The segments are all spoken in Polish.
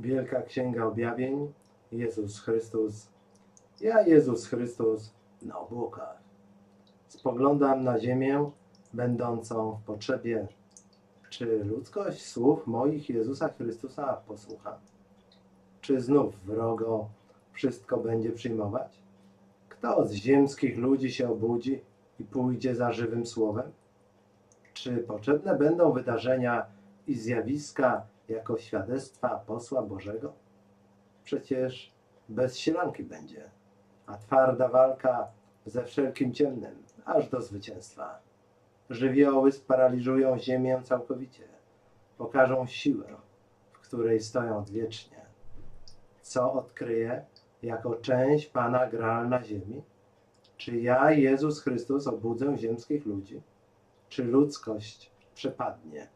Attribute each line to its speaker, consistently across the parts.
Speaker 1: Wielka Księga Objawień, Jezus Chrystus. Ja, Jezus Chrystus, na obłokach. Spoglądam na ziemię, będącą w potrzebie. Czy ludzkość słów moich Jezusa Chrystusa posłucha? Czy znów wrogo wszystko będzie przyjmować? Kto z ziemskich ludzi się obudzi i pójdzie za żywym słowem? Czy potrzebne będą wydarzenia i zjawiska jako świadectwa posła Bożego? Przecież bez sielanki będzie, a twarda walka ze wszelkim ciemnym, aż do zwycięstwa. Żywioły sparaliżują ziemię całkowicie, pokażą siłę, w której stoją odwiecznie. Co odkryje jako część Pana Graal na ziemi? Czy ja, Jezus Chrystus, obudzę ziemskich ludzi? Czy ludzkość przepadnie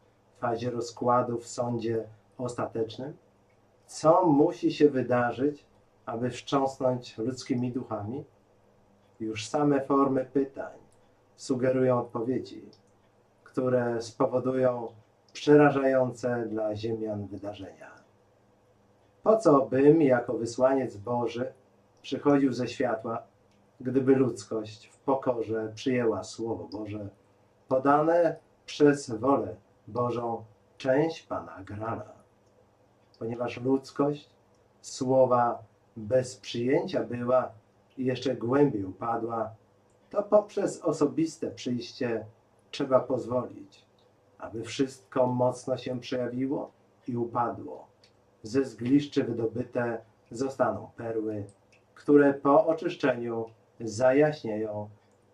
Speaker 1: fazie rozkładu w sądzie ostatecznym? Co musi się wydarzyć, aby wstrząsnąć ludzkimi duchami? Już same formy pytań sugerują odpowiedzi, które spowodują przerażające dla Ziemian wydarzenia. Po co bym, jako wysłaniec Boży, przychodził ze światła, gdyby ludzkość w pokorze przyjęła Słowo Boże, podane przez wolę Bożą część Pana Grala? Ponieważ ludzkość słowa bez przyjęcia była i jeszcze głębiej upadła, to poprzez osobiste przyjście trzeba pozwolić, aby wszystko mocno się przejawiło i upadło. Ze zgliszczy wydobyte zostaną perły, które po oczyszczeniu zajaśnieją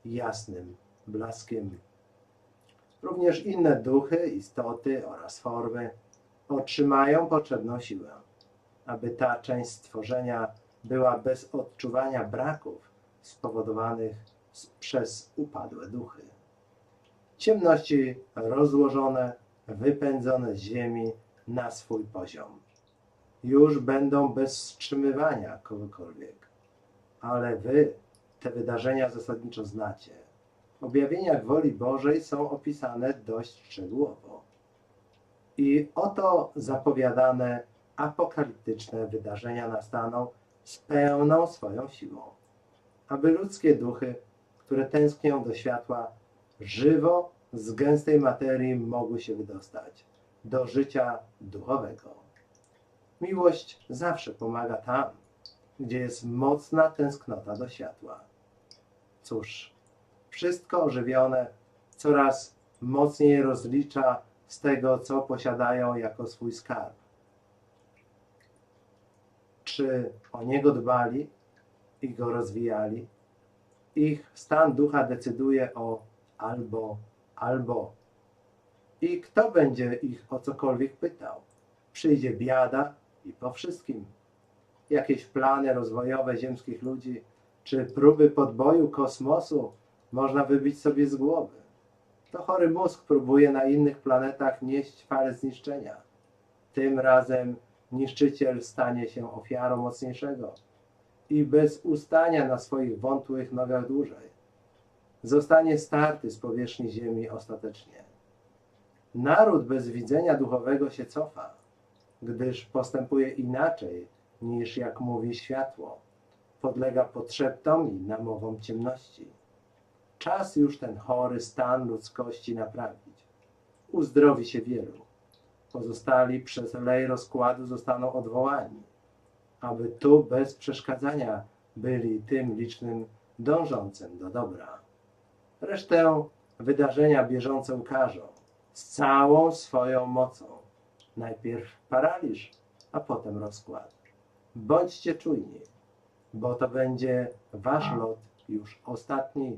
Speaker 1: jasnym blaskiem. Również inne duchy, istoty oraz formy otrzymają potrzebną siłę, aby ta część stworzenia była bez odczuwania braków spowodowanych przez upadłe duchy. Ciemności rozłożone, wypędzone z ziemi na swój poziom. Już będą bez wstrzymywania kogokolwiek. Ale wy te wydarzenia zasadniczo znacie. W objawieniach woli Bożej są opisane dość szczegółowo. I oto zapowiadane apokaliptyczne wydarzenia nastaną z pełną swoją siłą, aby ludzkie duchy, które tęsknią do światła, żywo z gęstej materii mogły się wydostać do życia duchowego. Miłość zawsze pomaga tam, gdzie jest mocna tęsknota do światła. Cóż, wszystko ożywione coraz mocniej rozlicza z tego, co posiadają jako swój skarb. Czy o niego dbali i go rozwijali? Ich stan ducha decyduje o albo, albo. I kto będzie ich o cokolwiek pytał? Przyjdzie biada i po wszystkim. Jakieś plany rozwojowe ziemskich ludzi, czy próby podboju kosmosu można wybić sobie z głowy. To chory mózg próbuje na innych planetach nieść falę zniszczenia. Tym razem niszczyciel stanie się ofiarą mocniejszego i bez ustania na swoich wątłych nogach dłużej. Zostanie starty z powierzchni ziemi ostatecznie. Naród bez widzenia duchowego się cofa, gdyż postępuje inaczej niż jak mówi światło. Podlega podszeptom i namowom ciemności. Czas już ten chory stan ludzkości naprawić. Uzdrowi się wielu. Pozostali przez lej rozkładu zostaną odwołani, aby tu bez przeszkadzania byli tym licznym dążącym do dobra. Resztę wydarzenia bieżące ukażą z całą swoją mocą. Najpierw paraliż, a potem rozkład. Bądźcie czujni, bo to będzie wasz lot już ostatni